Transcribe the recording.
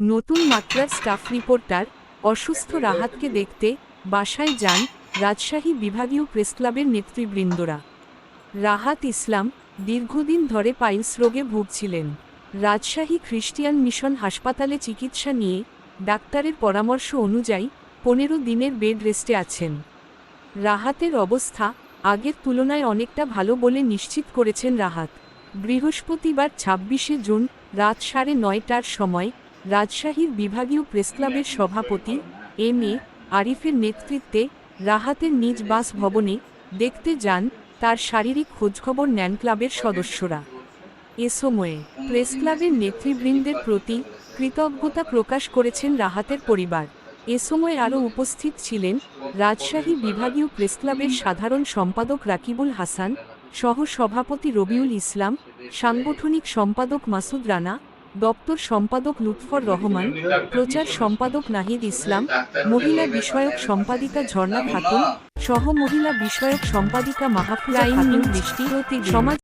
নতুন মাত্রার staff reporter অসুস্থ রাহাতকে দেখতে বাসায় যান রাজশাহী বিভাগীয় প্রেসক্লাবের নেতৃবৃন্দরা। রাহাত ইসলাম দীর্ঘদিন ধরে পাইলস রোগে ভুগছিলেন। রাজশাহী খ্রিস্টিয়ান মিশন হাসপাতালে চিকিৎসা নিয়ে ডাক্তারের পরামর্শ অনুযায়ী পনেরো দিনের বেড রেস্টে আছেন। রাহাতের অবস্থা আগের তুলনায় অনেকটা ভালো বলে নিশ্চিত করেছেন রাহাত। বৃহস্পতিবার ছাব্বিশে জুন রাত সাড়ে নয়টার সময় রাজশাহীর বিভাগীয় প্রেসক্লাবের সভাপতি, এম এ, আরিফের নেতৃত্বে রাহাতের নিজ বাস ভবনে দেখতে যান তার শারীরিক খোঁজখবর নেন ক্লাবের সদস্যরা। এ সময়ে প্রেসক্লাবের নেতৃবৃন্দের প্রতি কৃতজ্ঞতা প্রকাশ করেছেন রাহাতের পরিবার। এ সময় আরও উপস্থিত ছিলেন রাজশাহী বিভাগীয় প্রেসক্লাবের সাধারণ সম্পাদক রাকিবুল হাসান সহ সভাপতি রবিউল ইসলাম, সাংগঠনিক সম্পাদক মাসুদ রানা দপ্তর সম্পাদক লুৎফর রহমান, প্রচার সম্পাদক নাহিদ ইসলাম, মহিলা বিষয়ক সম্পাদিকা ঝর্ণা খাতুন, সহ মহিলা বিষয়ক সম্পাদিকা মাহফুজা বৃষ্টি, সমাজ